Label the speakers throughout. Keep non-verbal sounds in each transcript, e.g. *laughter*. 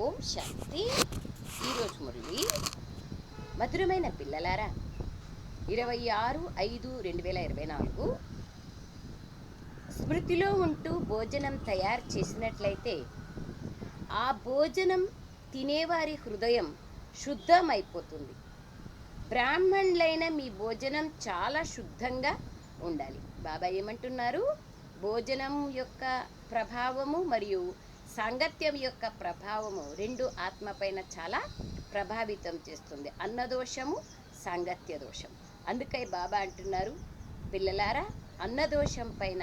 Speaker 1: ఓం శాంతి. ఈరోజు మురళి మధురమైన పిల్లలారా? ఇరవై ఆరు ఐదు రెండు వేల ఇరవై నాలుగు. స్మృతిలో ఉంటూ భోజనం తయారు చేసినట్లయితే ఆ భోజనం తినేవారి హృదయం శుద్ధమైపోతుంది. బ్రాహ్మణులైన మీ భోజనం చాలా శుద్ధంగా ఉండాలి. బాబా ఏమంటున్నారు? భోజనం యొక్క ప్రభావము మరియు సాంగత్యం యొక్క ప్రభావము రెండు ఆత్మ పైన చాలా ప్రభావితం చేస్తుంది. అన్నదోషము సాంగత్య దోషం. అందుకే బాబా అంటున్నారు పిల్లలారా అన్నదోషం పైన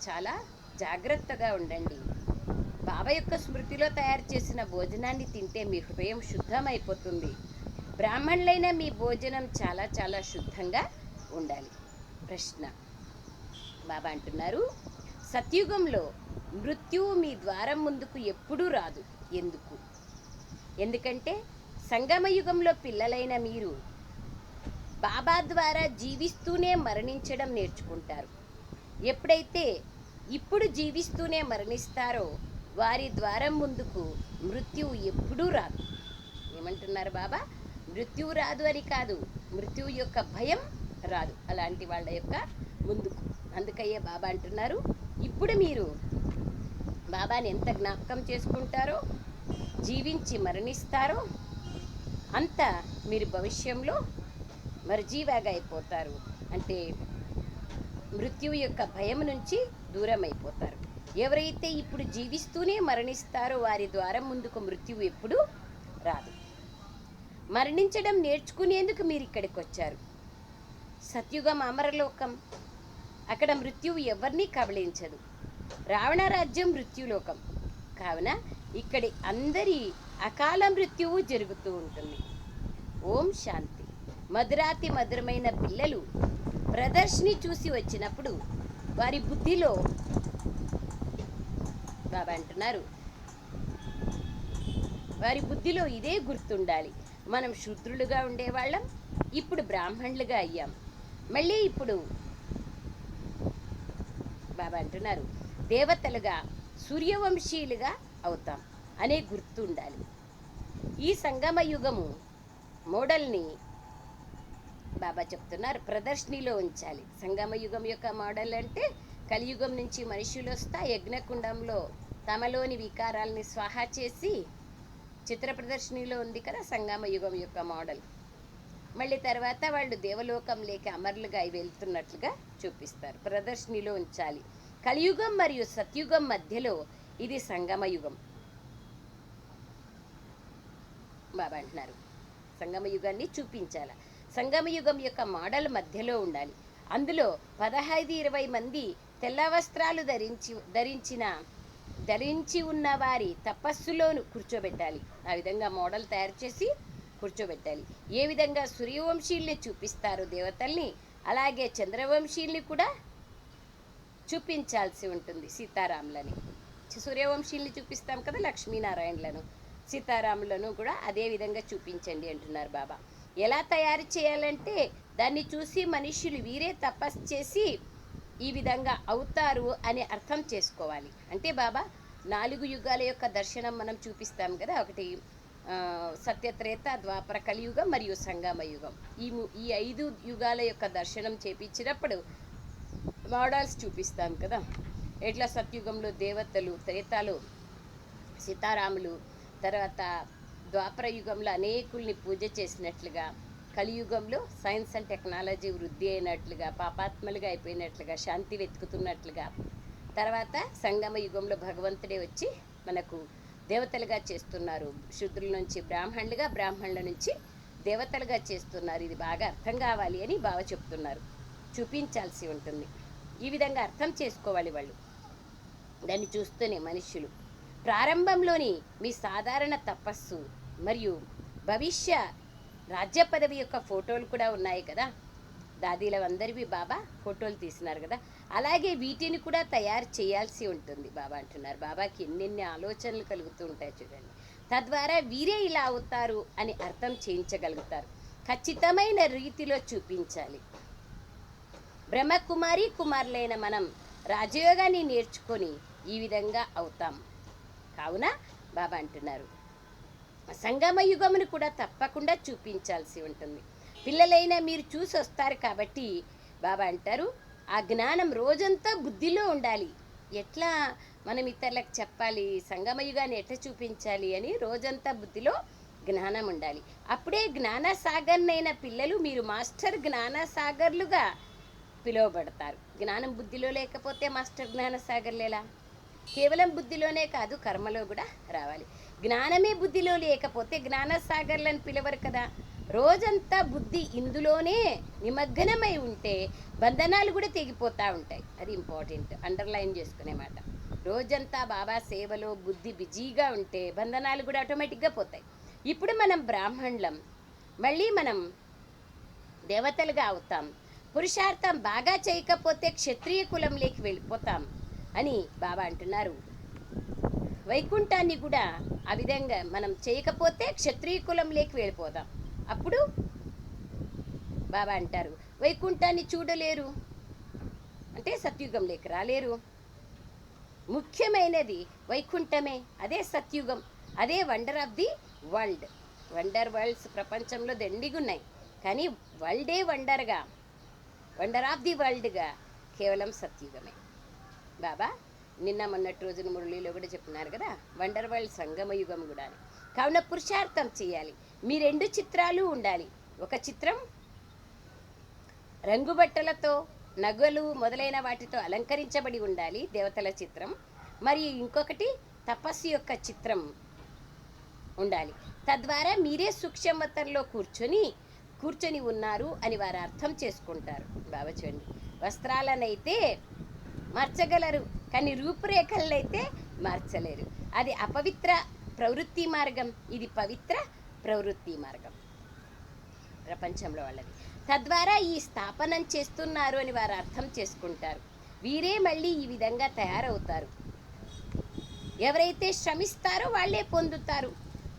Speaker 1: చాలా జాగ్రత్తగా ఉండండి. బాబా యొక్క స్మృతిలో తయారు చేసిన భోజనాన్ని తింటే మీ హృదయం శుద్ధమైపోతుంది. బ్రాహ్మణులైన మీ భోజనం చాలా చాలా శుద్ధంగా ఉండాలి. ప్రశ్న. బాబా అంటున్నారు సత్యుగంలో మృత్యువు మీ ద్వారం ముందుకు ఎప్పుడూ రాదు. ఎందుకు? ఎందుకంటే సంగమయుగంలో పిల్లలైన మీరు బాబా ద్వారా జీవిస్తూనే మరణించడం నేర్చుకుంటారు. ఎప్పుడైతే ఇప్పుడు జీవిస్తూనే మరణిస్తారో వారి ద్వారం ముందుకు మృత్యువు ఎప్పుడూ రాదు. ఏమంటున్నారు బాబా? మృత్యువు రాదు అని కాదు మృత్యువు యొక్క భయం రాదు. అలాంటి వాళ్ళ యొక్క ముందుకు. అందుకయ్యే బాబా అంటున్నారు ఇప్పుడు మీరు బాబాని ఎంత జ్ఞాపకం చేసుకుంటారో జీవించి మరణిస్తారో అంత మీరు భవిష్యంలో మర్జీవాగా అయిపోతారు. అంటే మృత్యువు యొక్క భయం నుంచి దూరం అయిపోతారు ఎవరైతే ఇప్పుడు జీవిస్తూనే మరణిస్తారో వారి ద్వారా ముందుకు మృత్యువు ఎప్పుడు రాదు. మరణించడం నేర్చుకునేందుకు మీరు ఇక్కడికి వచ్చారు సత్యుగం అమరలోకం అక్కడ మృత్యువు ఎవరిని కబళించదు. రావణ రాజ్యం మృత్యులోకం. కావున ఇక్కడి అందరి అకాల మృత్యువు జరుగుతూ ఉంటుంది. ఓం శాంతి. మధురాతి మధురమైన పిల్లలు ప్రదర్శిని చూసి వచ్చినప్పుడు వారి బుద్ధిలో బాబా అంటున్నారు. వారి బుద్ధిలో ఇదే గుర్తుండాలి. మనం శూద్రులుగా ఉండేవాళ్ళం ఇప్పుడు బ్రాహ్మణులుగా అయ్యాం. మళ్ళీ ఇప్పుడు బాబా అంటున్నారు. దేవతలుగా సూర్యవంశీయులుగా అవుతాం అనే గుర్తు ఉండాలి ఈ సంగమ యుగము మోడల్ని బాబా చెప్తున్నారు. ప్రదర్శనలో ఉంచాలి. సంగమ యుగం యొక్క మోడల్ అంటే కలియుగం నుంచి మనుషులు వస్తా యజ్ఞకుండంలో తమలోని వికారాల్ని స్వాహా చేసి చిత్ర ప్రదర్శనలో ఉంది కదా సంగమ యుగం యొక్క మోడల్. మళ్ళీ తర్వాత వాళ్ళు దేవలోకం లేక అమరులుగా అవి వెళ్తున్నట్లుగా చూపిస్తారు. ప్రదర్శనలో ఉంచాలి. కలియుగం మరియు సత్యుగం మధ్యలో ఇది సంగమయుగం బాబా అంటున్నారు. సంగమ యుగాన్ని చూపించాల. సంగమయుగం యొక్క మోడల్ మధ్యలో ఉండాలి. అందులో పదహైదు ఇరవై మంది తెల్ల వస్త్రాలు ధరించి ధరించిన ధరించి ఉన్న వారి తపస్సులోను కూర్చోబెట్టాలి. ఆ విధంగా మోడల్ తయారు చేసి కూర్చోబెట్టాలి. ఏ విధంగా సూర్యవంశీల్ని చూపిస్తారు దేవతల్ని అలాగే చంద్రవంశీల్ని కూడా చూపించాల్సి ఉంటుంది సీతారాములని. సూర్యవంశీల్ని చూపిస్తాం కదా లక్ష్మీనారాయణలను. సీతారాములను కూడా అదే విధంగా చూపించండి అంటున్నారు బాబా. ఎలా తయారు చేయాలంటే దాన్ని చూసి మనుషులు వీరే తపస్సు చేసి ఈ విధంగా అవుతారు అని అర్థం చేసుకోవాలి. అంటే బాబా నాలుగు యుగాల యొక్క దర్శనం మనం చూపిస్తాం కదా ఒకటి సత్యత్రేత ద్వాపర కలియుగం మరియు సంగమ యుగం. ఈ ఈ ఐదు యుగాల యొక్క దర్శనం చేపించినప్పుడు మోడల్స్ చూపిస్తాం కదా. ఎట్లా సత్యుగంలో దేవతలు త్రేతాలు సీతారాములు తర్వాత ద్వాపర యుగంలో అనేకుల్ని పూజ చేసినట్లుగా కలియుగంలో సైన్స్ అండ్ టెక్నాలజీ వృద్ధి అయినట్లుగా పాపాత్మలుగా అయిపోయినట్లుగా శాంతి వెతుకుతున్నట్లుగా తర్వాత సంగమ యుగంలో భగవంతుడే వచ్చి మనకు దేవతలుగా చేస్తున్నారు. శుద్ధుల నుంచి బ్రాహ్మణులుగా బ్రాహ్మణుల నుంచి దేవతలుగా చేస్తున్నారు. ఇది బాగా అర్థం కావాలి అని బావ చెప్తున్నారు. చూపించాల్సి ఉంటుంది. ఈ విధంగా అర్థం చేసుకోవాలి వాళ్ళు. దాన్ని చూస్తూనే మనుష్యులు. ప్రారంభంలోని మీ సాధారణ తపస్సు మరియు భవిష్య రాజ్య పదవి యొక్క ఫోటోలు కూడా ఉన్నాయి కదా. దాదీలవందరివి బాబా ఫోటోలు తీసినారు కదా. అలాగే వీటిని కూడా తయారు చేయాల్సి ఉంటుంది బాబా అంటున్నారు. బాబాకి ఎన్నెన్ని ఆలోచనలు కలుగుతూ ఉంటాయి చూడండి. తద్వారా వీరే ఇలా అవుతారు అని అర్థం చేయించగలుగుతారు. ఖచ్చితమైన రీతిలో చూపించాలి. బ్రహ్మకుమారి కుమారులైన మనం రాజయోగాన్ని నేర్చుకొని ఈ విధంగా అవుతాం. కావున బాబా అంటున్నారు. సంగమ యుగమును కూడా తప్పకుండా చూపించాల్సి ఉంటుంది. పిల్లలైనా మీరు చూసి వస్తారు కాబట్టి బాబా అంటారు ఆ జ్ఞానం రోజంతా బుద్ధిలో ఉండాలి. ఎట్లా మనం ఇతరులకు చెప్పాలి సంగమయుగాన్ని ఎట్లా చూపించాలి అని రోజంతా బుద్ధిలో జ్ఞానం ఉండాలి. అప్పుడే జ్ఞానసాగర్నైన పిల్లలు మీరు మాస్టర్ జ్ఞానసాగర్లుగా పిలువబడతారు. జ్ఞానం బుద్ధిలో లేకపోతే మాస్టర్ జ్ఞానసాగర్లేలా కేవలం బుద్ధిలోనే కాదు కర్మలో కూడా రావాలి. జ్ఞానమే బుద్ధిలో లేకపోతే జ్ఞానసాగర్లను పిలవరు కదా. రోజంతా బుద్ధి ఇందులోనే నిమగ్నమై ఉంటే బంధనాలు కూడా తెగిపోతూ ఉంటాయి. అది ఇంపార్టెంట్. అండర్లైన్ చేసుకునే మాట. రోజంతా బాబా సేవలో బుద్ధి బిజీగా ఉంటే బంధనాలు కూడా ఆటోమేటిక్గా పోతాయి. ఇప్పుడు మనం బ్రాహ్మణులం. మళ్ళీ మనం దేవతలుగా అవుతాం. పురుషార్థం బాగా చేయకపోతే క్షత్రియ కులంలోకి వెళ్ళిపోతాం అని బాబా అంటున్నారు. వైకుంఠాన్ని కూడా ఆ విధంగా మనం చేయకపోతే క్షత్రియ కులంలోకి వెళ్ళిపోతాం. అప్పుడు బాబా అంటారు వైకుంఠాన్ని చూడలేరు. అంటే సత్యుగం లేక రాలేరు. ముఖ్యమైనది వైకుంఠమే అదే సత్యుగం అదే wonder of the world. Wonder worlds ప్రపంచంలో దండిగున్నాయి కానీ వరల్డే వండర్గా వండర్ ఆఫ్ ది వరల్డ్గా కేవలం సత్యుగమే. బాబా నిన్న మొన్నటి రోజున మురళిలో కూడా చెప్తున్నారు కదా వండర్ వరల్డ్ సంగమ యుగం కూడా కావున పురుషార్థం చేయాలి. మీ రెండు చిత్రాలు ఉండాలి. ఒక చిత్రం రంగుబట్టలతో నగలు మొదలైన వాటితో అలంకరించబడి ఉండాలి దేవతల చిత్రం. మరియు ఇంకొకటి తపస్సు యొక్క చిత్రం ఉండాలి. తద్వారా మీరే సూక్ష్మతల్లో కూర్చొని కూర్చొని ఉన్నారు అని వారు అర్థం చేసుకుంటారు. బాబా చూడండి వస్త్రాలనైతే మార్చగలరు కానీ రూపురేఖలనైతే మార్చలేరు. అది అపవిత్ర ప్రవృత్తి మార్గం. ఇది పవిత్ర ప్రవృత్తి మార్గం. ప్రపంచంలో వాళ్ళది. తద్వారా ఈ స్థాపనం చేస్తున్నారు అని వారు అర్థం చేసుకుంటారు. వీరే మళ్ళీ ఈ విధంగా తయారవుతారు. ఎవరైతే శ్రమిస్తారో వాళ్ళే పొందుతారు.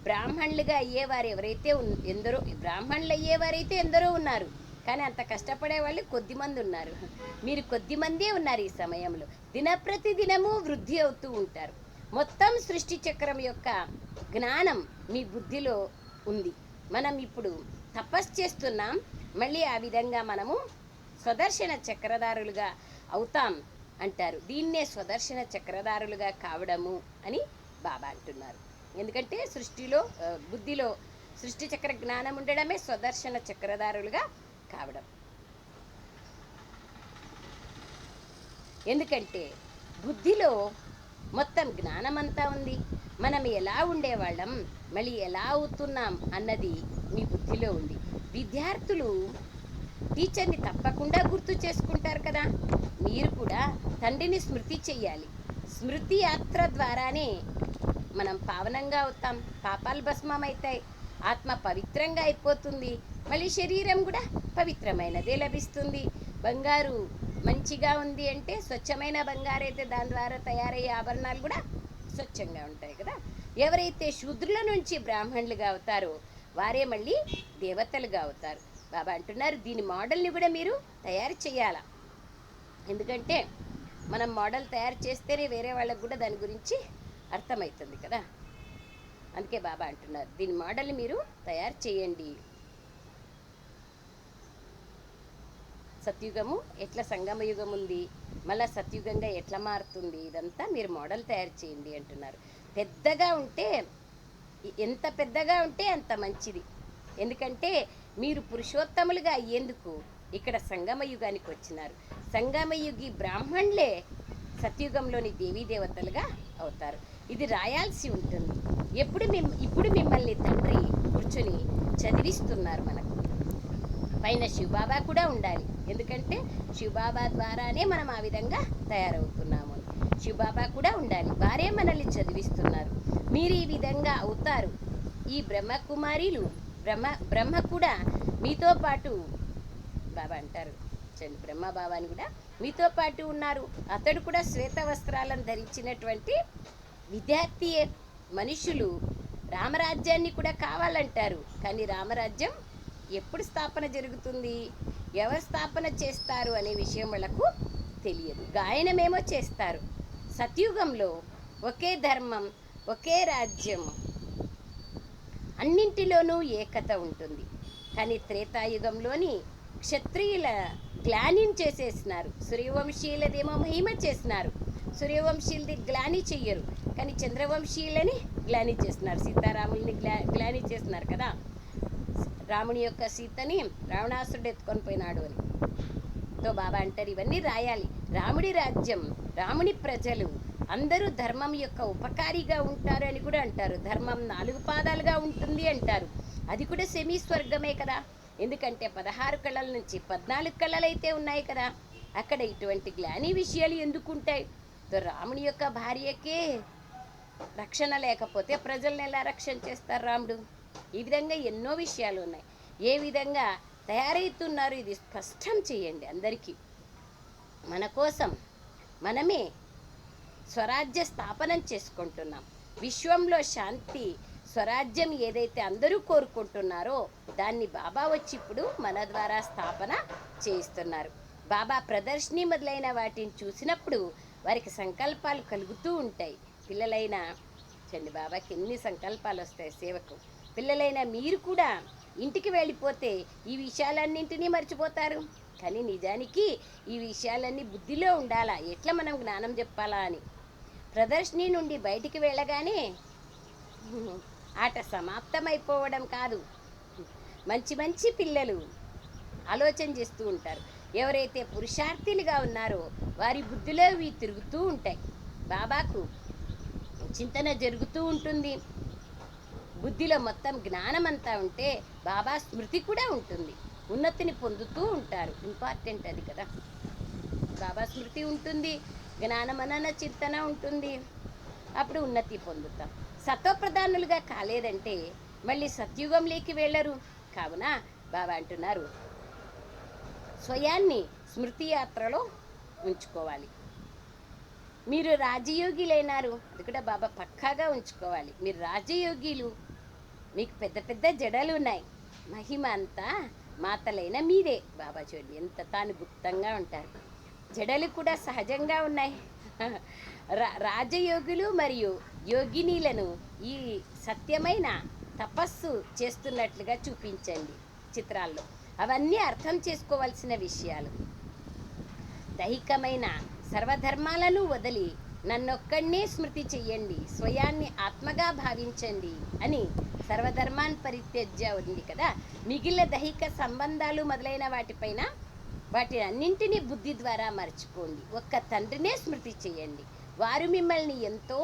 Speaker 1: బ్రాహ్మణులుగా అయ్యేవారు ఎవరైతే ఉన్- ఎందరో బ్రాహ్మణులు అయ్యేవారైతే ఎందరో ఉన్నారు. కానీ అంత కష్టపడే వాళ్ళు కొద్ది మంది ఉన్నారు. మీరు కొద్ది మందే ఉన్నారు ఈ సమయంలో. దినప్రతి దినము వృద్ధి అవుతూ ఉంటారు. మొత్తం సృష్టి చక్రం యొక్క జ్ఞానం మీ బుద్ధిలో ఉంది. మనం ఇప్పుడు తపస్సు చేస్తున్నాం. మళ్ళీ ఆ విధంగా మనము స్వదర్శన చక్రధారులుగా అవుతాం అంటారు. దీన్నే స్వదర్శన చక్రధారులుగా కావడము అని బాబా అంటున్నారు. ఎందుకంటే సృష్టిలో బుద్ధిలో సృష్టి చక్ర జ్ఞానం ఉండడమే స్వదర్శన చక్రధారులుగా కావడం. ఎందుకంటే బుద్ధిలో మొత్తం జ్ఞానమంతా ఉంది. మనం ఎలా ఉండేవాళ్ళం? మళ్ళీ ఎలా అవుతున్నాం అన్నది మీ బుద్ధిలో ఉంది. విద్యార్థులు టీచర్ని తప్పకుండా గుర్తు చేసుకుంటారు కదా. మీరు కూడా తండ్రిని స్మృతి చెయ్యాలి. స్మృతి యాత్ర ద్వారానే మనం పావనంగా అవుతాం. పాపాలు భస్మం అవుతాయి ఆత్మ పవిత్రంగా అయిపోతుంది. మళ్ళీ శరీరం కూడా పవిత్రమైనదే లభిస్తుంది. బంగారు మంచిగా ఉంది అంటే స్వచ్ఛమైన బంగారు అయితే దాని ద్వారా తయారయ్యే ఆభరణాలు కూడా స్వచ్ఛంగా ఉంటాయి కదా. ఎవరైతే శూద్రుల నుంచి బ్రాహ్మణులుగా అవుతారో వారే మళ్ళీ దేవతలుగా అవుతారు. బాబా అంటున్నారు దీని మోడల్ని కూడా మీరు తయారు చేయాలా? ఎందుకంటే మనం మోడల్ తయారు చేస్తేనే వేరే వాళ్ళకు కూడా దాని గురించి అర్థమవుతుంది కదా. అందుకే బాబా అంటున్నారు దీని మోడల్ని మీరు తయారు చేయండి. సత్యుగము ఎట్లా సంగమ యుగం ఉంది మళ్ళీ సత్యుగంగా ఎట్లా మారుతుంది ఇదంతా మీరు మోడల్ తయారు చేయండి అంటున్నారు. పెద్దగా ఉంటే ఎంత పెద్దగా ఉంటే అంత మంచిది. ఎందుకంటే మీరు పురుషోత్తములుగా అయ్యేందుకు ఇక్కడ సంగమయుగానికి వచ్చినారు. సంగమయుగి బ్రాహ్మణులే సత్యుగంలోని దేవీ దేవతలుగా అవుతారు. ఇది రాయాల్సి ఉంటుంది. ఎప్పుడు మిమ్ ఇప్పుడు మిమ్మల్ని తండ్రి కూర్చొని చదివిస్తున్నారు మనకు. పైన శివబాబా కూడా ఉండాలి. ఎందుకంటే శివబాబా ద్వారానే మనం ఆ విధంగా తయారవుతున్నాము. శివబాబా కూడా ఉండాలి. వారే మనల్ని చదివిస్తున్నారు. మీరు ఈ విధంగా అవుతారు. ఈ బ్రహ్మకుమారిలు బ్రహ్మ బ్రహ్మ కూడా మీతో పాటు బాబా అంటారు. చండి బ్రహ్మ బాబాని కూడా మీతో పాటు ఉన్నారు. అతడు కూడా శ్వేత వస్త్రాలను ధరించినటువంటి విద్యార్థియే మనుషులు రామరాజ్యాన్ని కూడా కావాలంటారు. కానీ రామరాజ్యం ఎప్పుడు స్థాపన జరుగుతుంది? ఎవరు స్థాపన చేస్తారు అనే విషయం వాళ్ళకు తెలియదు. గాయనమేమో చేస్తారు. సత్యుగంలో ఒకే ధర్మం ఒకే రాజ్యం. అన్నింటిలోనూ ఏకత ఉంటుంది. కానీ త్రేతాయుగంలోని క్షత్రియుల గ్లానిం చేసేసినారు. సూర్యవంశీయులదేమో మహిమ చేసినారు. సూర్యవంశీయులది గ్లాని చెయ్యరు. కానీ చంద్రవంశీయులని గ్లాని చేస్తున్నారు సీతారాముల్ని గ్లా గ్లాని చేస్తున్నారు కదా. రాముని యొక్క సీతని రావణాసురుడు ఎత్తుకొని పోయినాడు అని. తో బాబా అంటారు ఇవన్నీ రాయాలి. రాముడి రాజ్యం రాముని ప్రజలు అందరూ ధర్మం యొక్క ఉపకారిగా ఉంటారు అని కూడా అంటారు. ధర్మం నాలుగు పాదాలుగా ఉంటుంది అంటారు. అది కూడా సెమీ స్వర్గమే కదా. ఎందుకంటే పదహారు కళల నుంచి పద్నాలుగు కళలు అయితే ఉన్నాయి కదా. అక్కడ ఇటువంటి గ్లాని విషయాలు ఎందుకు ఉంటాయి? రాముని యొక్క భార్యకే రక్షణ లేకపోతే ప్రజల్ని ఎలా రక్షణ చేస్తారు రాముడు? ఈ విధంగా ఎన్నో విషయాలు ఉన్నాయి. ఏ విధంగా తయారవుతున్నారు ఇది స్పష్టం చేయండి అందరికీ. మన కోసం మనమే స్వరాజ్య స్థాపనం చేసుకుంటున్నాం. విశ్వంలో శాంతి స్వరాజ్యం ఏదైతే అందరూ కోరుకుంటున్నారో దాన్ని బాబా వచ్చి ఇప్పుడు మన ద్వారా స్థాపన చేయిస్తున్నారు. బాబా ప్రదర్శిని మొదలైన వాటిని చూసినప్పుడు వారికి సంకల్పాలు కలుగుతూ ఉంటాయి. పిల్లలైన చండి బాబాకి ఎన్ని సంకల్పాలు వస్తాయి సేవకు? పిల్లలైన మీరు కూడా ఇంటికి వెళ్ళిపోతే ఈ విషయాలన్నింటినీ మర్చిపోతారు. కానీ నిజానికి ఈ విషయాలన్నీ బుద్ధిలో ఉండాలా? ఎట్లా మనం జ్ఞానం చెప్పాలా అని? ప్రదర్శిని నుండి బయటికి వెళ్ళగానే ఆట సమాప్తమైపోవడం కాదు. మంచి మంచి పిల్లలు ఆలోచన చేస్తూ ఉంటారు. ఎవరైతే పురుషార్థులుగా ఉన్నారో వారి బుద్ధిలో ఇవి తిరుగుతూ ఉంటాయి. బాబాకు చింతన జరుగుతూ ఉంటుంది. బుద్ధిలో మొత్తం జ్ఞానం అంతా ఉంటే బాబా స్మృతి కూడా ఉంటుంది. ఉన్నతిని పొందుతూ ఉంటారు. ఇంపార్టెంట్ అది కదా. బాబా స్మృతి ఉంటుంది జ్ఞానమనన చింతన ఉంటుంది. అప్పుడు ఉన్నతి పొందుతాం. సత్వప్రధానులుగా కాలేదంటే మళ్ళీ సత్యుగంలోకి వెళ్ళరు. కావున బాబా అంటున్నారు స్వయాన్ని స్మృతి యాత్రలో ఉంచుకోవాలి. మీరు రాజయోగిలైనారు అది కూడా బాబా పక్కాగా ఉంచుకోవాలి. మీరు రాజయోగిలు మీకు పెద్ద పెద్ద జడలు ఉన్నాయి మహిమ అంతా మాతలైన మీదే బాబా చూడండి ఎంత తాను గుప్తంగా ఉంటారు. జడలు కూడా సహజంగా ఉన్నాయి. రా రాజయోగులు మరియు యోగినీలను ఈ సత్యమైన తపస్సు చేస్తున్నట్లుగా చూపించండి చిత్రాల్లో. అవన్నీ అర్థం చేసుకోవాల్సిన విషయాలు. దైహికమైన సర్వధర్మాలను వదిలి నన్నొక్కడినే స్మృతి చెయ్యండి స్వయాన్ని ఆత్మగా భావించండి అని సర్వధర్మాన్ని పరిత్యజ్య ఉంది కదా. మిగిలిన దైహిక సంబంధాలు మొదలైన వాటిపైన వాటి అన్నింటినీ బుద్ధి ద్వారా మర్చిపోండి. ఒక్క తండ్రినే స్మృతి చేయండి. వారు మిమ్మల్ని ఎంతో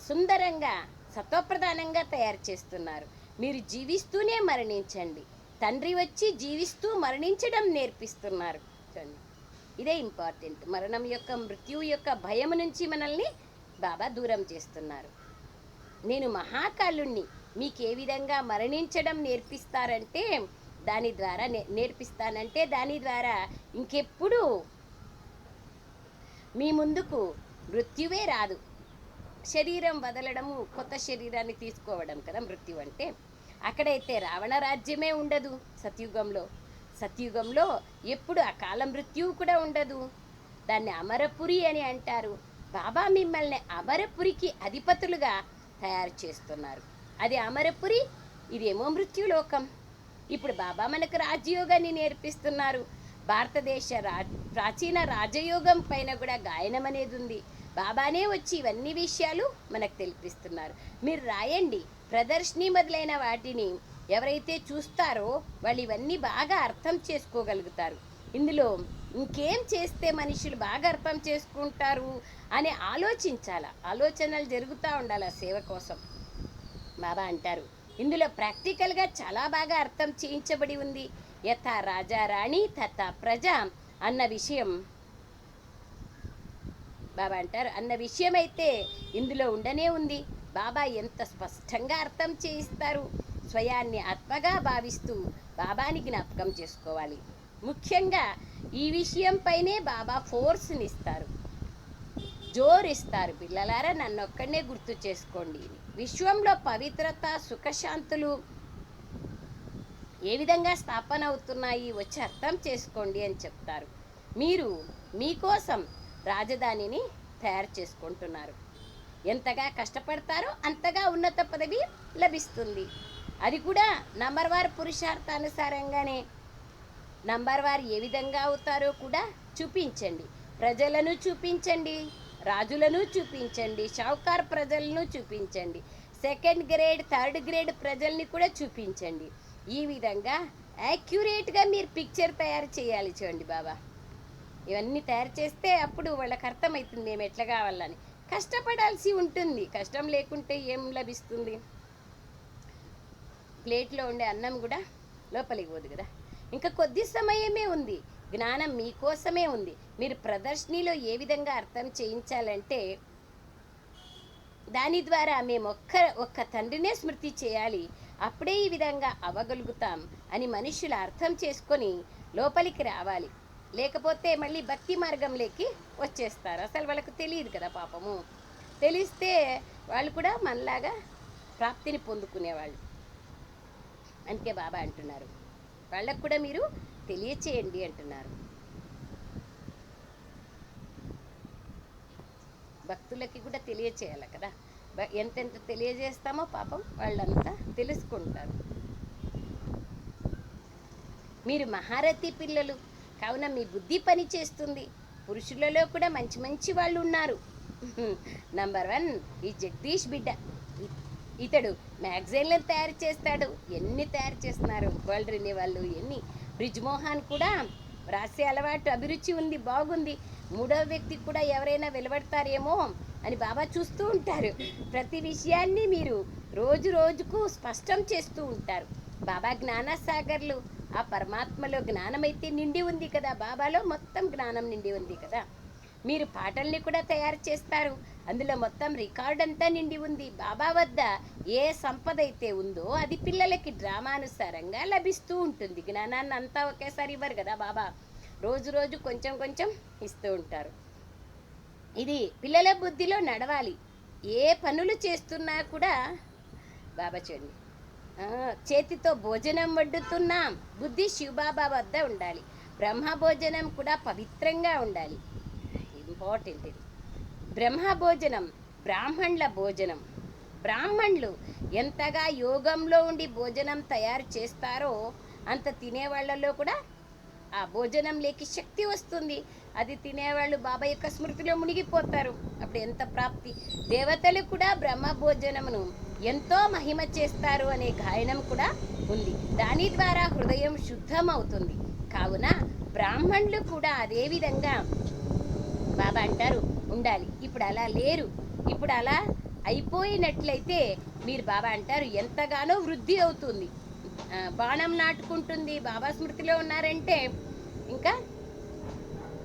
Speaker 1: సుందరంగా సత్వప్రధానంగా తయారు చేస్తున్నారు. మీరు జీవిస్తూనే మరణించండి. తండ్రి వచ్చి జీవిస్తూ మరణించడం నేర్పిస్తున్నారు. చూడండి. ఇదే ఇంపార్టెంట్. మరణం యొక్క మృత్యువు యొక్క భయం నుంచి మనల్ని బాబా దూరం చేస్తున్నారు. నేను మహాకాలుణ్ణి. మీకు ఏ విధంగా మరణించడం నేర్పిస్తారంటే దాని ద్వారా నేర్పిస్తానంటే దాని ద్వారా ఇంకెప్పుడు మీ ముందుకు మృత్యువే రాదు. శరీరం వదలడము కొత్త శరీరాన్ని తీసుకోవడం కదా మృత్యు అంటే. అక్కడైతే రావణ రాజ్యమే ఉండదు సత్యుగంలో. సత్యుగంలో ఎప్పుడు అకాల మృత్యువు కూడా ఉండదు. దాన్ని అమరపురి అని అంటారు. బాబా మిమ్మల్ని అమరపురికి అధిపతులుగా తయారు చేస్తున్నారు. అది అమరపురి ఇదేమో మృత్యులోకం. ఇప్పుడు బాబా మనకు రాజయోగాన్ని నేర్పిస్తున్నారు. భారతదేశ రా ప్రాచీన రాజయోగం పైన కూడా గాయనం అనేది ఉంది. బాబానే వచ్చి ఇవన్నీ విషయాలు మనకు తెలిపిస్తున్నారు. మీరు రాయండి. ప్రదర్శిని మొదలైన వాటిని ఎవరైతే చూస్తారో వాళ్ళు ఇవన్నీ బాగా అర్థం చేసుకోగలుగుతారు. ఇందులో ఇంకేం చేస్తే మనుషులు బాగా అర్థం చేసుకుంటారు అని ఆలోచించాల. ఆలోచనలు జరుగుతూ ఉండాలి ఆ సేవ కోసం. బాబా అంటారు. ఇందులో ప్రాక్టికల్గా చాలా బాగా అర్థం చేయించబడి ఉంది. యథా రాజా రాణి తథా ప్రజ అన్న విషయం బాబా అంటారు. అన్న విషయం అయితే ఇందులో ఉండనే ఉంది. బాబా ఎంత స్పష్టంగా అర్థం చేయిస్తారు. స్వయాన్ని ఆత్మగా భావిస్తూ బాబాని జ్ఞాపకం చేసుకోవాలి. ముఖ్యంగా ఈ విషయంపైనే బాబా ఫోర్స్ని ఇస్తారు జోరిస్తారు. పిల్లలారా నన్ను ఒక్కడనే గుర్తు చేసుకోండి. విశ్వంలో పవిత్రత సుఖశాంతులు ఏ విధంగా స్థాపన అవుతున్నాయి వచ్చి అర్థం చేసుకోండి అని చెప్తారు. మీరు మీకోసం రాజధానిని తయారు చేసుకుంటున్నారు. ఎంతగా కష్టపడతారో అంతగా ఉన్నత పదవి లభిస్తుంది. అది కూడా నంబర్ వార్ పురుషార్థానుసారంగానే. నంబర్ వారు ఏ విధంగా అవుతారో కూడా చూపించండి. ప్రజలను చూపించండి. రాజులను చూపించండి షావుకార్ ప్రజలను చూపించండి సెకండ్ గ్రేడ్ థర్డ్ గ్రేడ్ ప్రజల్ని కూడా చూపించండి. ఈ విధంగా యాక్యురేట్గా మీరు పిక్చర్ తయారు చేయాలి చూడండి బాబా. ఇవన్నీ తయారు చేస్తే అప్పుడు వాళ్ళకి అర్థమవుతుంది మేము ఎట్లా కావాలని. కష్టపడాల్సి ఉంటుంది కష్టం లేకుంటే ఏం లభిస్తుంది? ప్లేట్లో ఉండే అన్నం కూడా లోపలికి పోదు కదా. ఇంకా కొద్ది సమయమే ఉంది. జ్ఞానం మీకోసమే ఉంది. మీరు ప్రదర్శనలో ఏ విధంగా అర్థం చేయించాలంటే దాని ద్వారా మేము ఒక్క ఒక్క తండ్రినే స్మృతి చేయాలి. అప్పుడే ఈ విధంగా అవ్వగలుగుతాం అని మనుషులు అర్థం చేసుకొని లోపలికి రావాలి. లేకపోతే మళ్ళీ భక్తి మార్గంలోకి వచ్చేస్తారు. అసలు వాళ్ళకు తెలియదు కదా పాపము. తెలిస్తే వాళ్ళు కూడా మనలాగా ప్రాప్తిని పొందుకునేవాళ్ళు. అందుకే బాబా అంటున్నారు. వాళ్ళకు కూడా మీరు తెలియచేయండి అంటున్నారు. భక్తులకి కూడా తెలియచేయాలి కదా. ఎంతెంత తెలియజేస్తామో పాపం వాళ్ళంతా తెలుసుకుంటారు. మీరు మహారథి పిల్లలు కావున మీ బుద్ధి పని చేస్తుంది. పురుషులలో కూడా మంచి మంచి వాళ్ళు ఉన్నారు. నంబర్ వన్ ఈ జగదీష్ బిడ్డ. ఇతడు మ్యాగజైన్లను తయారు చేస్తాడు. ఎన్ని తయారు చేస్తున్నారు? వరల్డ్ రినే వాళ్ళు ఎన్ని? బ్రిజ్మోహన్ కూడా రాసే అలవాటు అభిరుచి ఉంది బాగుంది. మూడవ వ్యక్తికి కూడా ఎవరైనా వెలువడతారేమో అని బాబా చూస్తూ ఉంటారు. ప్రతి విషయాన్ని మీరు రోజు రోజుకు స్పష్టం చేస్తూ ఉంటారు. బాబా జ్ఞానసాగర్లు ఆ పరమాత్మలో జ్ఞానమైతే నిండి ఉంది కదా బాబాలో మొత్తం జ్ఞానం నిండి ఉంది కదా. మీరు పాటల్ని కూడా తయారు చేస్తారు. అందులో మొత్తం రికార్డ్ అంతా నిండి ఉంది. బాబా వద్ద ఏ సంపద అయితే ఉందో అది పిల్లలకి డ్రామానుసారంగా లభిస్తూ ఉంటుంది. జ్ఞానాన్ని అంతా ఒకేసారి ఇవ్వరు కదా బాబా. రోజు రోజు కొంచెం కొంచెం ఇస్తూ ఉంటారు. ఇది పిల్లల బుద్ధిలో నడవాలి. ఏ పనులు చేస్తున్నా కూడా బాబా చూడండి. చేతితో భోజనం వండుతున్నాం. బుద్ధి శివబాబా వద్ద ఉండాలి. బ్రహ్మ భోజనం కూడా పవిత్రంగా ఉండాలి. ఇంపార్టెంట్ ఇది. బ్రహ్మ భోజనం బ్రాహ్మణుల భోజనం. బ్రాహ్మణులు ఎంతగా యోగంలో ఉండి భోజనం తయారు చేస్తారో అంత తినేవాళ్ళలో కూడా ఆ భోజనం లేకి శక్తి వస్తుంది. అది తినేవాళ్ళు బాబా యొక్క స్మృతిలో మునిగిపోతారు. అప్పుడు ఎంత ప్రాప్తి? దేవతలు కూడా బ్రహ్మ భోజనమును ఎంతో మహిమ చేస్తారు అనే గాయనం కూడా ఉంది. దాని ద్వారా హృదయం శుద్ధం అవుతుంది కావున బ్రాహ్మణులు కూడా అదే విధంగా బాబా అంటారు ఉండాలి. ఇప్పుడు అలా లేరు. ఇప్పుడు అలా అయిపోయినట్లయితే మీరు బాబా అంటారు ఎంతగానో వృద్ధి అవుతుంది. బాణం నాటుకుంటుంది బాబా స్మృతిలో ఉన్నారంటే ఇంకా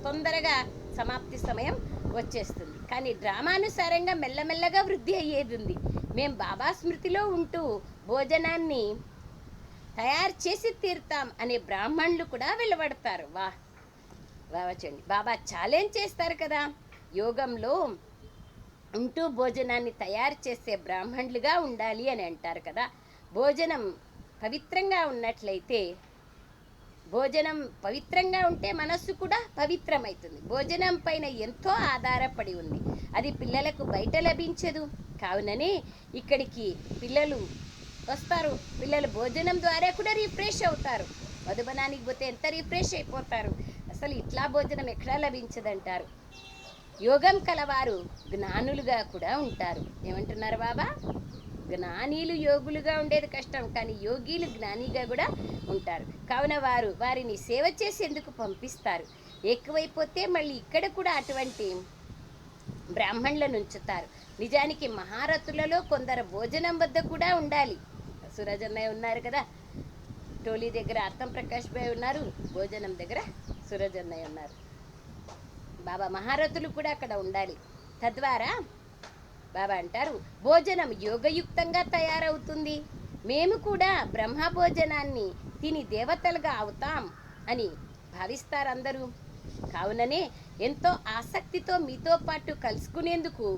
Speaker 1: తొందరగా సమాప్తి సమయం వచ్చేస్తుంది. కానీ డ్రామానుసారంగా మెల్లమెల్లగా వృద్ధి అయ్యేది ఉంది. మేము బాబా స్మృతిలో ఉంటూ భోజనాన్ని తయారు చేసి తీరుతాం అనే బ్రాహ్మణులు కూడా వెలువడతారు. వా రావచ్చండి బాబా ఛాలెంజ్ చేస్తారు కదా. యోగంలో ఉంటూ భోజనాన్ని తయారు చేసే బ్రాహ్మణులుగా ఉండాలి అని అంటారు కదా. భోజనం పవిత్రంగా ఉన్నట్లయితే భోజనం పవిత్రంగా ఉంటే మనస్సు కూడా పవిత్రమవుతుంది. భోజనం పైన ఎంతో ఆధారపడి ఉంది. అది పిల్లలకు బయట లభించదు. కావుననే ఇక్కడికి పిల్లలు వస్తారు. పిల్లలు భోజనం ద్వారా కూడా రిఫ్రెష్ అవుతారు. మధుబనానికి పోతే ఎంత రిఫ్రెష్ అయిపోతారు. అసలు ఇట్లా భోజనం ఎక్కడా లభించదంటారు. యోగం కలవారు జ్ఞానులుగా కూడా ఉంటారు. ఏమంటున్నారు బాబా? జ్ఞానీలు యోగులుగా ఉండేది కష్టం కానీ యోగీలు జ్ఞానిగా కూడా ఉంటారు. కావున వారు వారిని సేవ చేసేందుకు పంపిస్తారు. ఎక్కువైపోతే మళ్ళీ ఇక్కడ కూడా అటువంటి బ్రాహ్మణులను ఉంచుతారు నిజానికి మహారథులలో కొందరు భోజనం వద్ద కూడా ఉండాలి. సురజన్నయ్య ఉన్నారు కదా? టోలీ దగ్గర అర్థం ప్రకాష్ భాయ్ ఉన్నారు భోజనం దగ్గర సురజన్నయ్య ఉన్నారు. బాబా మహారథులు కూడా అక్కడ ఉండాలి. తద్వారా బాబా అంటారు భోజనం యోగయుక్తంగా తయారవుతుంది. మేము కూడా బ్రహ్మ భోజనాన్ని తిని దేవతలుగా అవుతాం అని భావిస్తారు అందరూ కావుననే ఎంతో ఆసక్తితో మీతో పాటు కలుసుకునేందుకు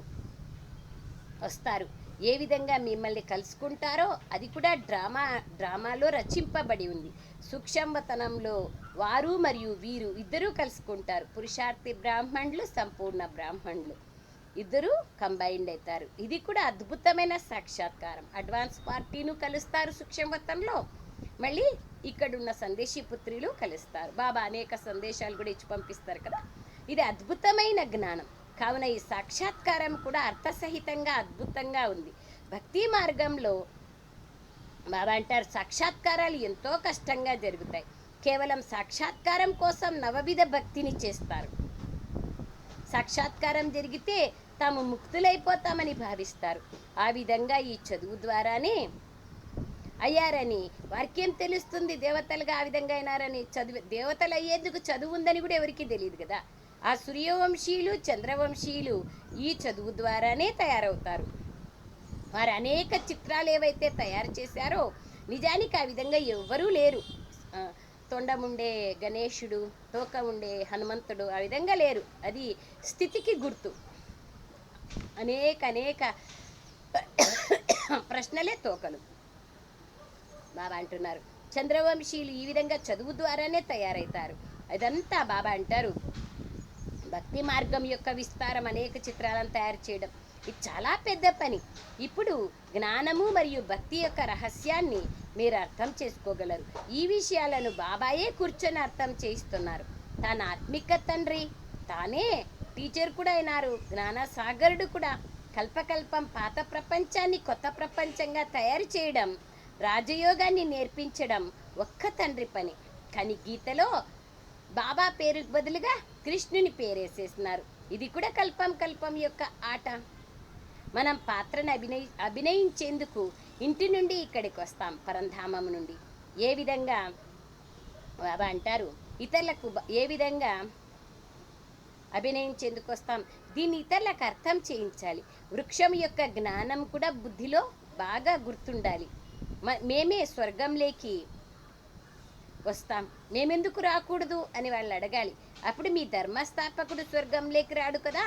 Speaker 1: వస్తారు. ఏ విధంగా మిమ్మల్ని కలుసుకుంటారో అది కూడా డ్రామా డ్రామాలో రచింపబడి ఉంది. సూక్ష్మతనంలో వారు మరియు వీరు ఇద్దరూ కలుసుకుంటారు. పురుషార్థి బ్రాహ్మణులు సంపూర్ణ బ్రాహ్మణులు ఇద్దరు కంబైన్డ్ అవుతారు. ఇది కూడా అద్భుతమైన సాక్షాత్కారం. అడ్వాన్స్ పార్టీను కలుస్తారు సూక్ష్మవతంలో మళ్ళీ ఇక్కడున్న సందేశీ పుత్రులు కలుస్తారు. బాబా అనేక సందేశాలు కూడా ఇచ్చి పంపిస్తారు కదా. ఇది అద్భుతమైన జ్ఞానం. కావున ఈ సాక్షాత్కారం కూడా అర్థసహితంగా అద్భుతంగా ఉంది. భక్తి మార్గంలో బాబా అంటారు సాక్షాత్కారాలు ఎంతో కష్టంగా జరుగుతాయి. కేవలం సాక్షాత్కారం కోసం నవవిధ భక్తిని చేస్తారు. సాక్షాత్కారం జరిగితే తాము ముక్తులైపోతామని భావిస్తారు. ఆ విధంగా ఈ చదువు ద్వారానే అయ్యారని వారికేం తెలుస్తుంది దేవతలుగా ఆ విధంగా అయినారని? చదువు దేవతలు అయ్యేందుకు చదువు ఉందని కూడా ఎవరికీ తెలియదు కదా. ఆ సూర్యవంశీయులు చంద్రవంశీయులు ఈ చదువు ద్వారానే తయారవుతారు. వారు అనేక చిత్రాలు ఏవైతే తయారు చేశారో నిజానికి ఆ విధంగా ఎవ్వరూ లేరు. తొండం తొండముండే గణేశుడు తోక ఉండే హనుమంతుడు ఆ విధంగా లేరు. అది స్థితికి గుర్తు. అనేక అనేక ప్రశ్నలే తోకలు. బాబా అంటున్నారు చంద్రవంశీయులు ఈ విధంగా చదువు ద్వారానే తయారవుతారు అదంతా బాబా అంటారు. భక్తి మార్గం యొక్క విస్తారం అనేక చిత్రాలను తయారు చేయడం ఇది చాలా పెద్ద పని. ఇప్పుడు జ్ఞానము మరియు భక్తి యొక్క రహస్యాన్ని మీరు అర్థం చేసుకోగలరు. ఈ విషయాలను బాబాయే కూర్చొని అర్థం చేయిస్తున్నారు. తన ఆత్మిక తండ్రి తానే టీచర్ కూడా అయినారు జ్ఞానసాగరుడు కూడా. కల్పకల్పం పాత ప్రపంచాన్ని కొత్త ప్రపంచంగా తయారు చేయడం రాజయోగాన్ని నేర్పించడం ఒక్క తండ్రి పని. కానీ గీతలో బాబా పేరుకు బదులుగా కృష్ణుని పేరేసేస్తున్నారు. ఇది కూడా కల్పం కల్పం యొక్క ఆట. మనం పాత్రను అభినయి అభినయించేందుకు ఇంటి నుండి ఇక్కడికి వస్తాం పరంధామం నుండి. ఏ విధంగా బాబా అంటారు? ఇతరులకు ఏ విధంగా అభినయించేందుకు వస్తాం? దీన్ని ఇతరులకు అర్థం చేయించాలి. వృక్షం యొక్క జ్ఞానం కూడా బుద్ధిలో బాగా గుర్తుండాలి. మ- మేమే స్వర్గంలోకి వస్తాం. మేమెందుకు రాకూడదు? అని వాళ్ళు అడగాలి. అప్పుడు మీ ధర్మస్థాపకుడు స్వర్గంలోకి రాడు కదా?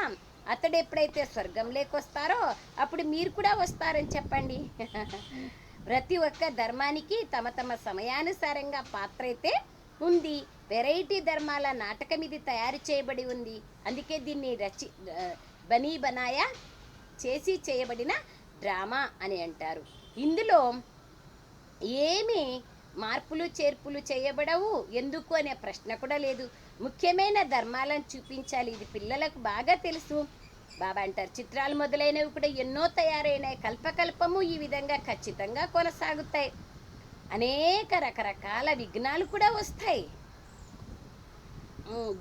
Speaker 1: అతడు ఎప్పుడైతే స్వర్గంలోకి వస్తారో అప్పుడు మీరు కూడా వస్తారని చెప్పండి. *laughs* ప్రతి ఒక్క ధర్మానికి తమ తమ సమయానుసారంగా పాత్ర అయితే ఉంది. వెరైటీ ధర్మాల నాటకం ఇది తయారు చేయబడి ఉంది. అందుకే దీన్ని రచి బనీ బనాయా చేసి చేయబడిన డ్రామా అని అంటారు. ఇందులో ఏమి మార్పులు చేర్పులు చేయబడవు. ఎందుకు అనే ప్రశ్న కూడా లేదు. ముఖ్యమైన ధర్మాలను చూపించాలి. ఇది పిల్లలకు బాగా తెలుసు. బాబా అంటారు చిత్రాలు మొదలైనవి కూడా ఎన్నో తయారైనాయి. కల్పకల్పము ఈ విధంగా ఖచ్చితంగా కొనసాగుతాయి. అనేక రకరకాల విఘ్నాలు కూడా వస్తాయి.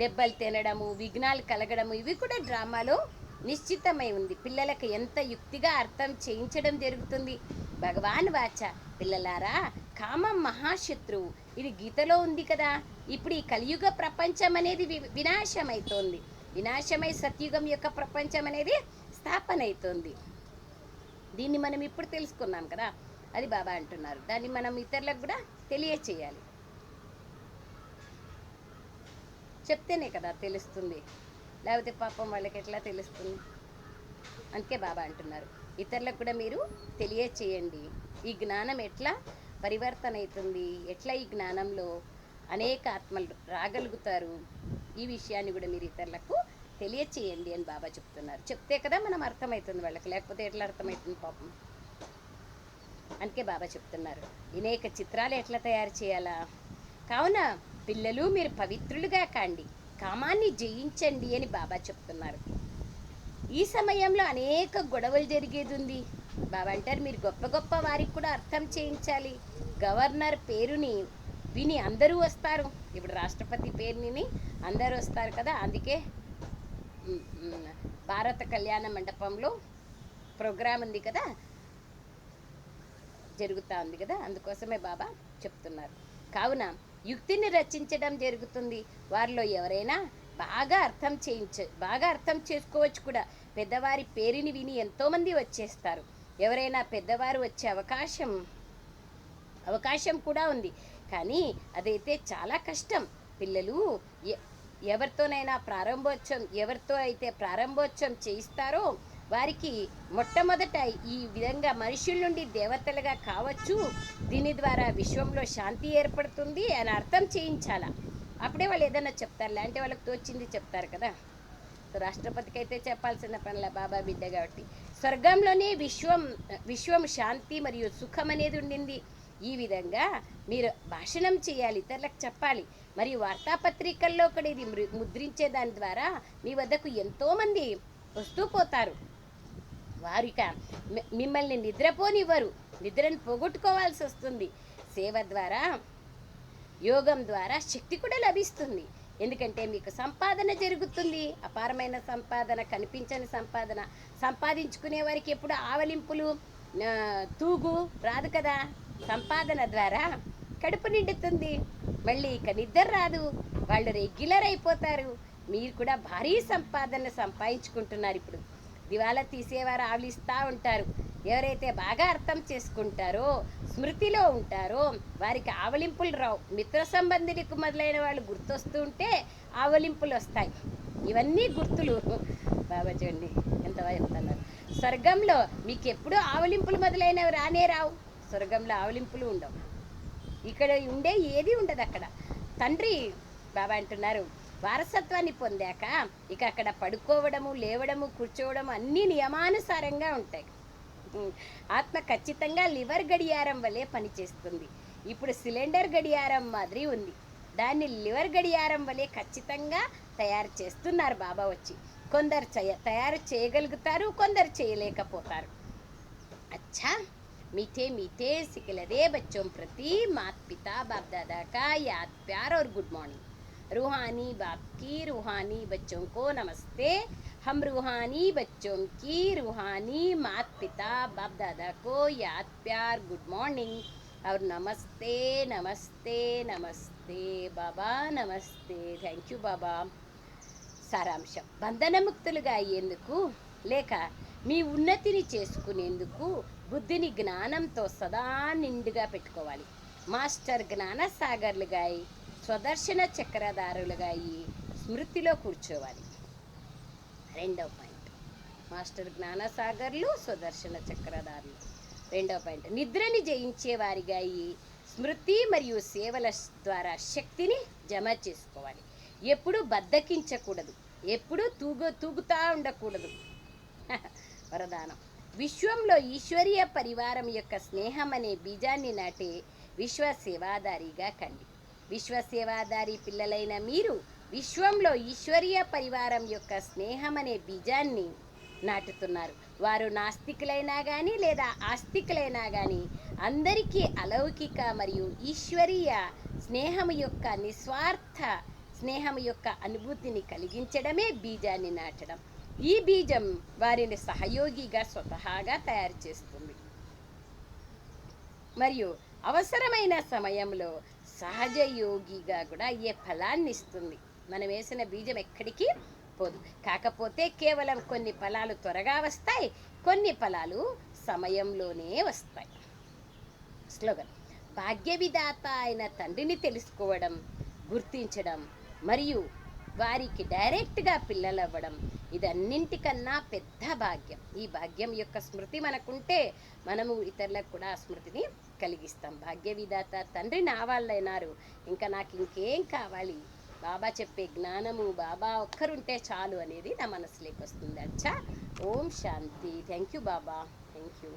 Speaker 1: దెబ్బలు తినడము విఘ్నాలు కలగడము ఇవి కూడా డ్రామాలో నిశ్చితమై ఉంది. పిల్లలకు ఎంత యుక్తిగా అర్థం చేయించడం జరుగుతుంది? భగవాన్ వాచ. పిల్లలారా కామం మహాశత్రువు. ఇది గీతలో ఉంది కదా. ఇప్పుడు ఈ కలియుగ ప్రపంచం అనేది వి- వినాశమైతోంది. వినాశమై సత్యుగం యొక్క ప్రపంచం అనేది స్థాపన అవుతోంది దీన్ని మనం ఇప్పుడు తెలుసుకున్నాం కదా. అది బాబా అంటున్నారు. దాన్ని మనం ఇతరులకు కూడా తెలియచేయాలి. చెప్తేనే కదా తెలుస్తుంది. లేకపోతే పాపం వాళ్ళకి ఎట్లా తెలుస్తుంది? అందుకే బాబా అంటున్నారు. ఇతరులకు కూడా మీరు తెలియచేయండి. ఈ జ్ఞానం ఎట్లా పరివర్తన అవుతుంది? ఎట్లా ఈ జ్ఞానంలో అనేక ఆత్మలు రాగలుగుతారు? ఈ విషయాన్ని కూడా మీరు ఇతరులకు తెలియచేయండి అని బాబా చెప్తున్నారు. చెప్తే కదా మనం అర్థమవుతుంది వాళ్ళకి. లేకపోతే ఎట్లా అర్థమవుతుంది పాపం? అందుకే బాబా చెప్తున్నారు. అనేక చిత్రాలు ఎట్లా తయారు చేయాలా? కావున పిల్లలు మీరు పవిత్రులుగా కాండి. కామాన్ని జయించండి అని బాబా చెప్తున్నారు. ఈ సమయంలో అనేక గొడవలు జరిగేది ఉంది బాబా అంటారు మీరు గొప్ప గొప్ప వారికి కూడా అర్థం చేయించాలి. గవర్నర్ పేరుని విని అందరూ వస్తారు. ఇప్పుడు రాష్ట్రపతి పేరుని అందరూ వస్తారు కదా అందుకే భారత కళ్యాణ మండపంలో ప్రోగ్రాం ఉంది కదా జరుగుతూ ఉంది కదా అందుకోసమే బాబా చెప్తున్నారు. కావున యుక్తిని రచించడం జరుగుతుంది. వారిలో ఎవరైనా బాగా అర్థం చేయించ బాగా అర్థం చేసుకోవచ్చు కూడా. పెద్దవారి పేరుని విని ఎంతోమంది వచ్చేస్తారు. ఎవరైనా పెద్దవారు వచ్చే అవకాశం అవకాశం కూడా ఉంది. కానీ అదైతే చాలా కష్టం. పిల్లలు ఎ- ఎవరితోనైనా ప్రారంభోత్సవం ఎవరితో అయితే ప్రారంభోత్సవం చేయిస్తారో వారికి మొట్టమొదట ఈ విధంగా మనుషుల నుండి దేవతలుగా కావచ్చు దీని ద్వారా విశ్వంలో శాంతి ఏర్పడుతుంది అని అర్థం చేయించాలా? అప్పుడే వాళ్ళు ఏదైనా చెప్తారు లాంటి వాళ్ళకి తోచింది చెప్తారు కదా. రాష్ట్రపతికి అయితే చెప్పాల్సిన పనుల బాబా బిడ్డ కాబట్టి. స్వర్గంలోనే విశ్వం విశ్వం శాంతి మరియు సుఖం అనేది ఉండింది. ఈ విధంగా మీరు భాషణం చేయాలి ఇతరులకు చెప్పాలి. మరియు వార్తాపత్రికల్లో కూడా ఇది ముద్రించే దాని ద్వారా మీ వద్దకు ఎంతోమంది వస్తూ పోతారు. వారిక. మి- మిమ్మల్ని నిద్రపోనివ్వరు. నిద్రను పోగొట్టుకోవాల్సి వస్తుంది. సేవ ద్వారా యోగం ద్వారా శక్తి కూడా లభిస్తుంది. ఎందుకంటే మీకు సంపాదన జరుగుతుంది. అపారమైన సంపాదన కనిపించని సంపాదన సంపాదించుకునే వారికి ఎప్పుడు ఆవలింపులు తూగు రాదు కదా. సంపాదన ద్వారా కడుపు నిండుతుంది. మళ్ళీ ఇక నిద్ర రాదు. వాళ్ళు రెగ్యులర్ అయిపోతారు. మీరు కూడా భారీ సంపాదన సంపాదించుకుంటున్నారు ఇప్పుడు. ఇవాళ తీసేవారు ఆవలిస్తూ ఉంటారు. ఎవరైతే బాగా అర్థం చేసుకుంటారో స్మృతిలో ఉంటారో వారికి ఆవలింపులు రావు. మిత్ర సంబంధికు మొదలైన వాళ్ళు గుర్తొస్తూ ఉంటే ఆవలింపులు వస్తాయి. ఇవన్నీ గుర్తులు. బాబా చూడండి ఎంత చెప్తున్నారు. స్వర్గంలో మీకు ఎప్పుడూ ఆవలింపులు మొదలైనవి రానే రావు. స్వర్గంలో ఆవలింపులు ఉండవు. ఇక్కడ ఉండే ఏది ఉండదు అక్కడ. తండ్రి బాబా అంటున్నారు వారసత్వాన్ని పొందాక ఇక అక్కడ పడుకోవడము లేవడము కూర్చోవడము అన్నీ నియమానుసారంగా ఉంటాయి ఉమ్, ఆత్మ ఖచ్చితంగా లివర్ గడియారం వలె పనిచేస్తుంది ఇప్పుడు సిలిండర్ గడియారం మాదిరి ఉంది దాన్ని లివర్ గడియారం వలె ఖచ్చితంగా తయారు చేస్తున్నారు బాబా వచ్చి కొందరు చేయ తయారు చేయగలుగుతారు కొందరు చేయలేకపోతారు अच्छा मीठे मीठे सिकलरे बच्चों प्रति माता पिता बाप दादा का याद प्यार और गुड मॉर्निंग रूहानी बाप की रूहानी बच्चों को नमस्ते हम रूहानी बच्चों की रूहानी माता पिता बाप दादा को याद प्यार गुड मॉर्निंग और नमस्ते नमस्ते नमस्ते बाबा नमस्ते थैंक यू बाबा సారాంశం బంధనముక్తులుగా అయ్యేందుకు లేక మీ ఉన్నతిని చేసుకునేందుకు బుద్ధిని జ్ఞానంతో సదా నిండుగా పెట్టుకోవాలి మాస్టర్ జ్ఞాన సాగర్లుగా అయి స్వదర్శన చక్రధారులుగా అయి స్మృతిలో కూర్చోవాలి. రెండవ పాయింట్. మాస్టర్ జ్ఞానసాగర్లు సుదర్శన చక్రధారులు. రెండవ పాయింట్. నిద్రని జయించే వారిగా అయి స్మృతి మరియు సేవల ద్వారా శక్తిని జమ చేసుకోవాలి. ఎప్పుడు బద్దకించకూడదు. ఎప్పుడు తూగు తూగుతా ఉండకూడదు. *laughs* వరదానం. విశ్వంలో ఈశ్వరీయ పరివారం యొక్క స్నేహం అనే బీజాన్ని నాటే విశ్వ సేవాదారిగా కండి. విశ్వసేవాదారి పిల్లలైన మీరు విశ్వంలో ఈశ్వరీయ పరివారం యొక్క స్నేహం అనే బీజాన్ని నాటుతున్నారు. వారు నాస్తికులైనా కానీ లేదా ఆస్తికులైనా కానీ అందరికీ అలౌకిక మరియు ఈశ్వరీయ స్నేహం యొక్క నిస్వార్థ స్నేహం యొక్క అనుభూతిని కలిగించడమే బీజాన్ని నాటడం. ఈ బీజం వారిని సహయోగిగా స్వతహాగా తయారు చేస్తుంది. మరియు అవసరమైన సమయంలో సహజ యోగిగా కూడా అయ్యే ఫలాన్ని ఇస్తుంది. మనం వేసిన బీజం ఎక్కడికి పోదు. కాకపోతే కేవలం కొన్ని ఫలాలు త్వరగా వస్తాయి కొన్ని ఫలాలు సమయంలోనే వస్తాయి. స్లోగన్. భాగ్య విధాత అయిన తండ్రిని తెలుసుకోవడం గుర్తించడం మరియు వారికి డైరెక్ట్గా పిల్లలు అవ్వడం ఇదన్నింటికన్నా పెద్ద భాగ్యం. ఈ భాగ్యం యొక్క స్మృతి మనకుంటే మనము ఇతరులకు కూడా ఆ స్మృతిని కలిగిస్తాం. భాగ్య విధాత తండ్రి నా వాళ్ళైనారు. ఇంకా నాకు ఇంకేం కావాలి? బాబా చెప్పే జ్ఞానము బాబా ఒక్కరుంటే చాలు అనేది నా మనసులోకి వస్తుంది. అచ్చా ఓం శాంతి. Thank you Baba. Thank you.